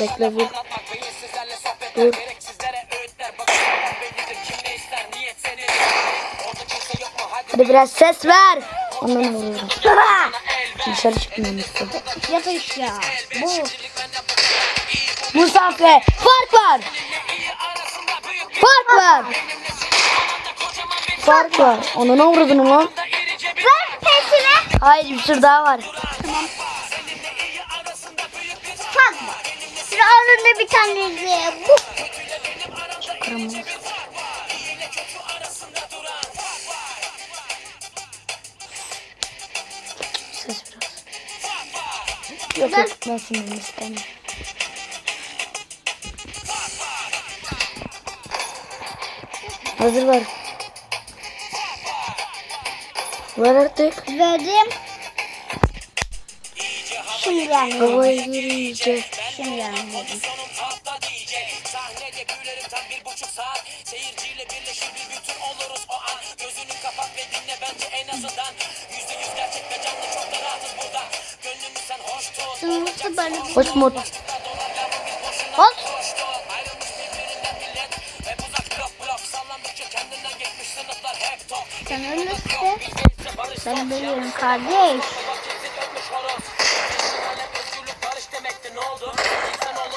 Bekle dur. Dur. Hadi biraz ses ver. Ondan vuruyorum. Dışarı çıkmıyormuşsun. Yapış ya. Bu. Musafe fark var. Fark var. Fark var. Onu ne vurdun lan? Ver petine. Hayır bir sürü daha var. Takma. Sıra arında bir tane bu. Kırmızı. Ses biraz. Yok yok ben sinirimi istemiyorum. Hazır var. Var artık. Verdim. Şimdi yani. Havaya girince. Şimdi yani. Sahnede gülerim tam bir buçuk saat. Seyirciyle birleşir bir bütün oluruz o an. Gözünü kapat ve dinle bence en azından. Yüzde yüz gerçek ve canlı çok da rahatız burada. Gönlünü sen hoş tut böyle bir Hoş mod. Hop. Ayrılmış birbirinden millet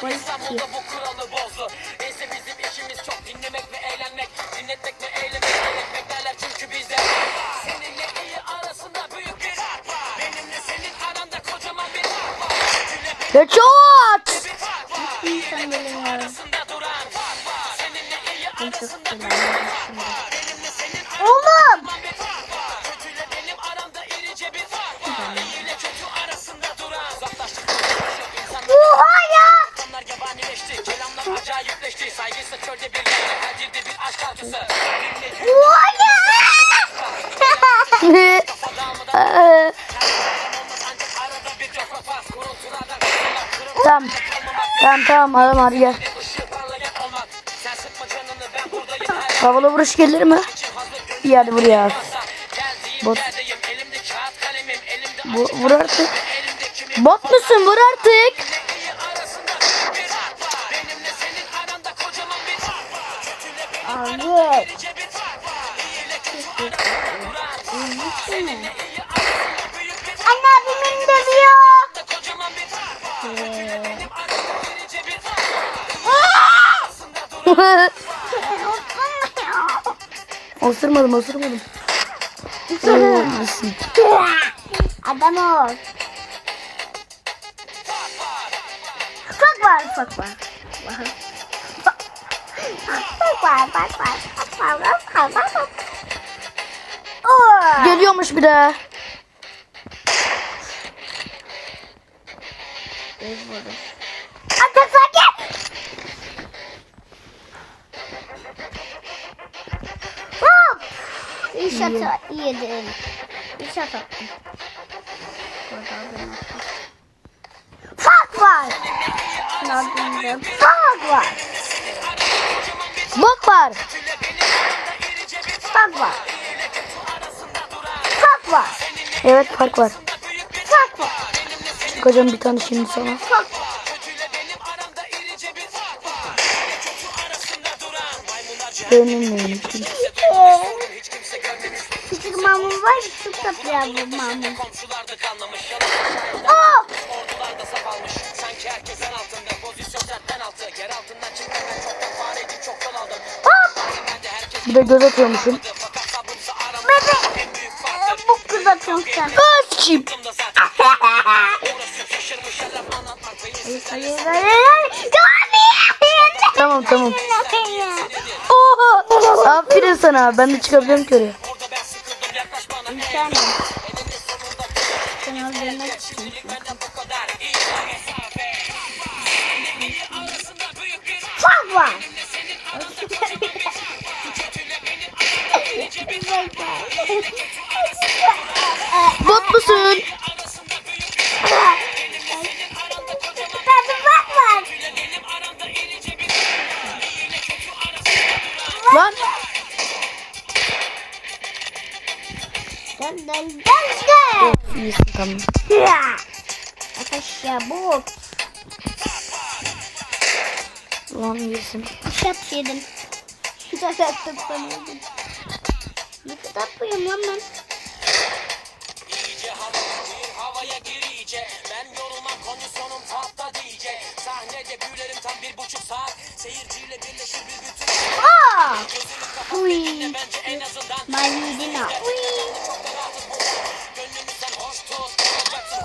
İstanbul'da bu kuralı bozdu. Neyse bizim işimiz çok dinlemek ve eğlenmek Dinletmek ve eğlenmek Eğlenmek derler çünkü bizde Seninle iyi arasında büyük bir fark var. Benimle senin aranda kocaman bir fark var. Headshot! fark var. İnsan biliyorum. arasında duran fark var. Seninle iyi arasında büyük seviyorum. Benimle senin arasında acayipleşti Saygısı çölde bir yerde, her dilde bir aşk şarkısı tamam. Tamam tamam adam hadi gel. Havalı vuruş gelir mi? İyi hadi vur ya. varsa Geldiğim Bot. Bu, vur artık. Bot musun vur artık. Osurmadım osurmadım. Adam ol. Fak var, fak var. Fak var, fak var, fak var, fak var, fak var. Geliyormuş bir de. Hadi sakin. İnşaat yedim. İnşaat attım. Fak var. Fak var. Bok var. Fak var. Fak var. Evet fark var. Fak var. Çıkacağım bir tane şimdi sana. Bir fark var Benim neyim? Var. Çok tatlı ya bu mamun. Komşularda kalmamış yalan Hop. Ordularda saf almış Sanki herkesten altında Pozisyon zaten altı Yer altından çıkmak ben çoktan fareydim Çoktan aldım Bir de göz atıyormuşum. Bebe. Bu kız. Aa Beyinsizlerle Hayır, hayır, hayır. Tamam tamam. Oha. Aferin sana. Ben de çıkabiliyorum ki oraya. Duran Lan. Dön dön dön dön. İyisin tamam. Ateş ya bu. Lan yesin. Şat yedim. Şat attım sanıyordum. Ne kadar yapayım lan ben? Buçuk saat Seyirciyle birleşir bir bütün Aa! Uy. Uy. Hoş tut Olacaksın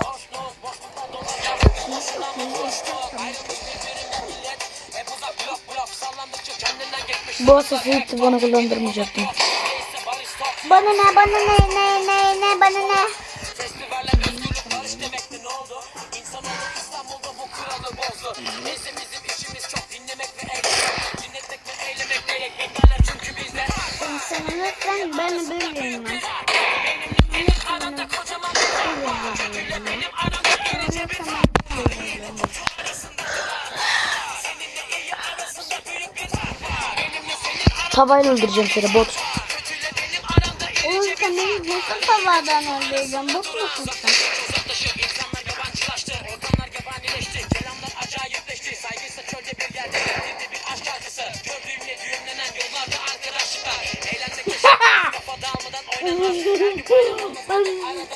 Boşlukta Ayrılmış birbirinden millet Hep uzak blok blok Sallandıkça kendinden geçmiş Bu asası hiç bana kullandırmayacaktım. Bana ne bana ne ne ne ne bana ne? Bir fark var. Benimle senin Tavayla öldüreceğim seni bot. Oğlum sen beni nasıl tavadan öldüreceğim? Bok musun sen?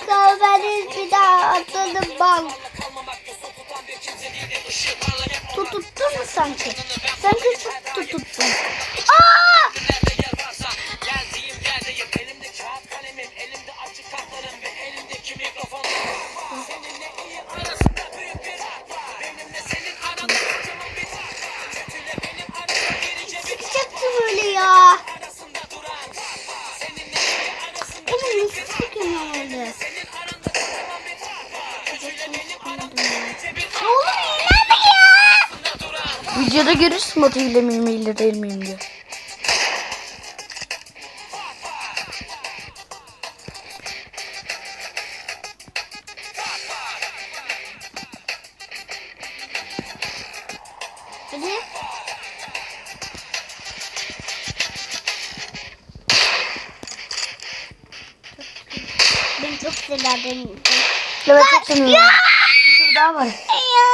Kahveniz bir daha atladım bal. Tututtun mu sanki? Sanki çok tututtun. Aa! Videoda görürsün botu ile miyim ile değil miyim diyor. Hadi. Ben çok severdim. Evet çok seviyorum. Bir tur daha var. Ben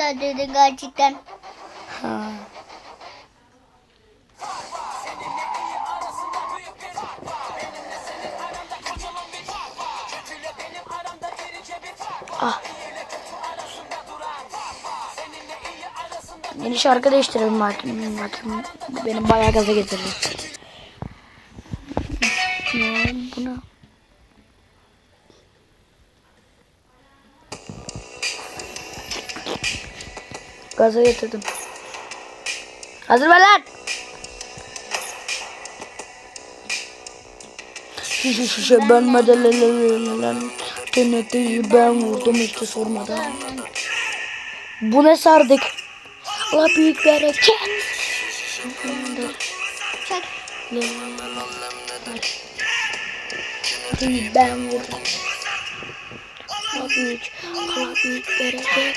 çok severdim gerçekten. Ha. Ah. Yeni şarkı değiştirelim bakayım. bakayım. Benim bayağı gaza getirdi. Gaza getirdim. Hazır ver lan. Şişe şişe bölmeden lan. TNT'yi ben vurdum işte sormadan. Bu ne sardık? Allah büyük bereket. Çek. TNT'yi ben vurdum. Allah büyük, Allah büyük bereket.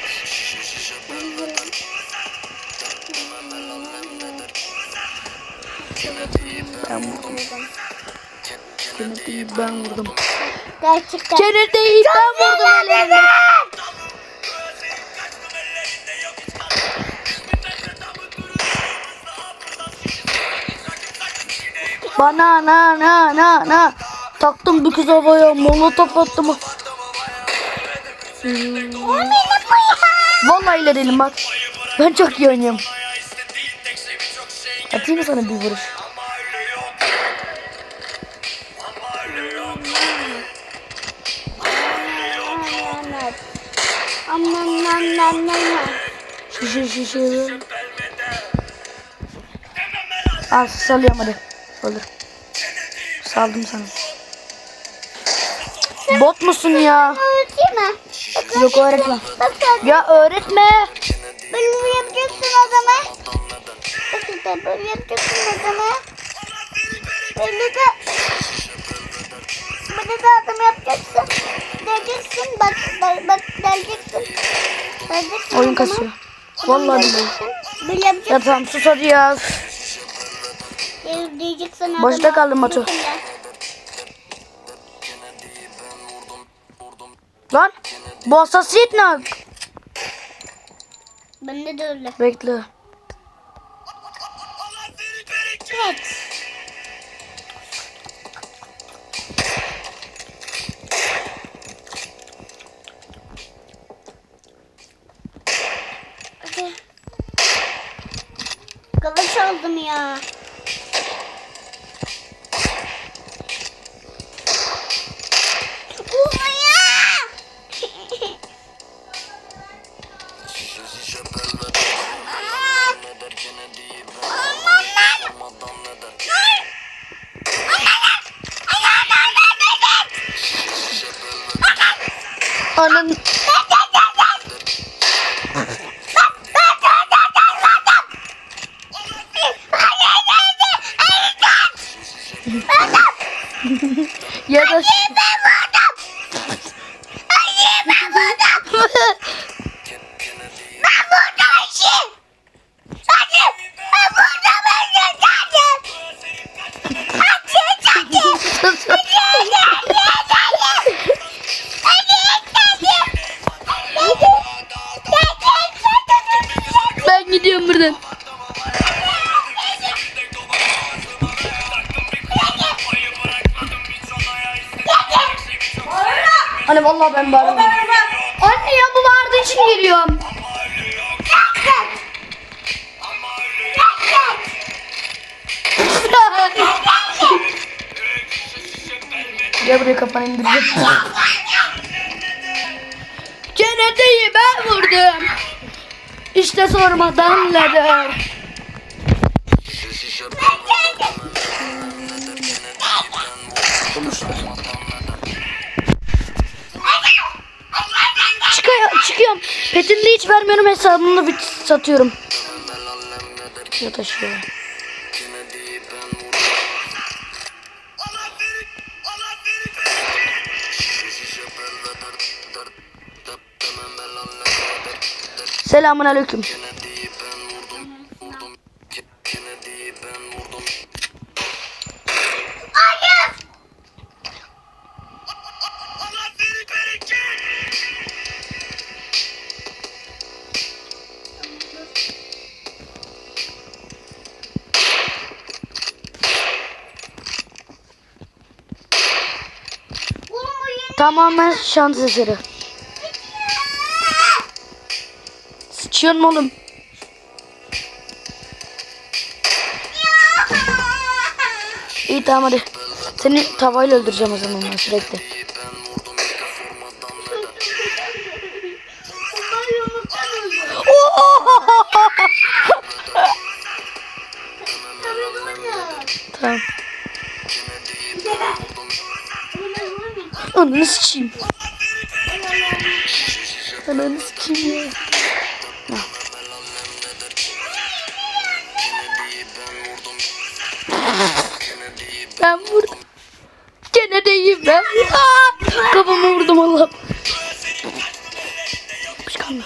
Ben vurdum. Gerçekten. TNT'yi ben vurdum ellerine. Bana na na na na. Taktım bir kız havaya molotof attım. Hmm. Vallahi ilerleyelim bak. Ben çok iyi oynuyorum. Atayım mı sana bir vuruş? Aman aman aman. Şişe şişe. Al salıyorum hadi. Olur. Saldım sana. Bot musun ya? Öğreteyim mi? Yok öğretme. Ya öğretme. böyle yapacaksın o zaman. Bak işte böyle yapacaksın zaman. Böyle de böyle de adam yapacaksın. Deleceksin bak bak, bak. Oyun kasıyor. Vallahi billahi. Ya tamam sus hadi ya. Adama. kaldım Batu. Lan bu hassasiyet ne? Bende de öyle. Bekle. Evet. Hadi. Kılıç aldım ya. Vurma ben bağırıyorum. Anne ya bu bağırdığı için geliyorum. Gel buraya kafanı indireceğim. Cenneteyi ben vurdum. İşte sormadan neden. Petini hiç vermiyorum hesabımda bir satıyorum. Ya taşıyor. Selamun aleyküm. Tamamen şans eseri. Sıçıyorsun mu oğlum? İyi tamam hadi. Seni tavayla öldüreceğim o zaman sürekli. Ananı sikeyim. Ananı sikeyim ya. Ben vurdum. Gene de iyiyim ben. Aa! Kafamı vurdum Allah'ım. Kışkanlı.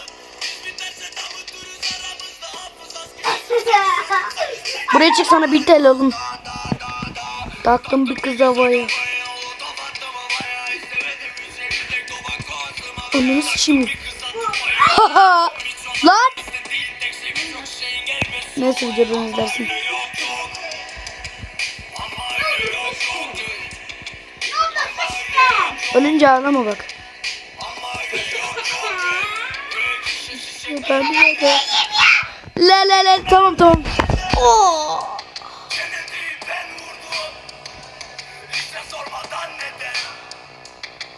Buraya çık sana bir tel oğlum. Taktım bir kız havaya. Onu sıçayım. Lan. Neyse videodan izlersin. Ölünce ağlama bak. Ben de- La la la tamam tamam. Oo.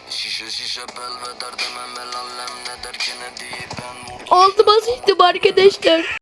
Şişe şişe belveder demem el Oldu basittim arkadaşlar.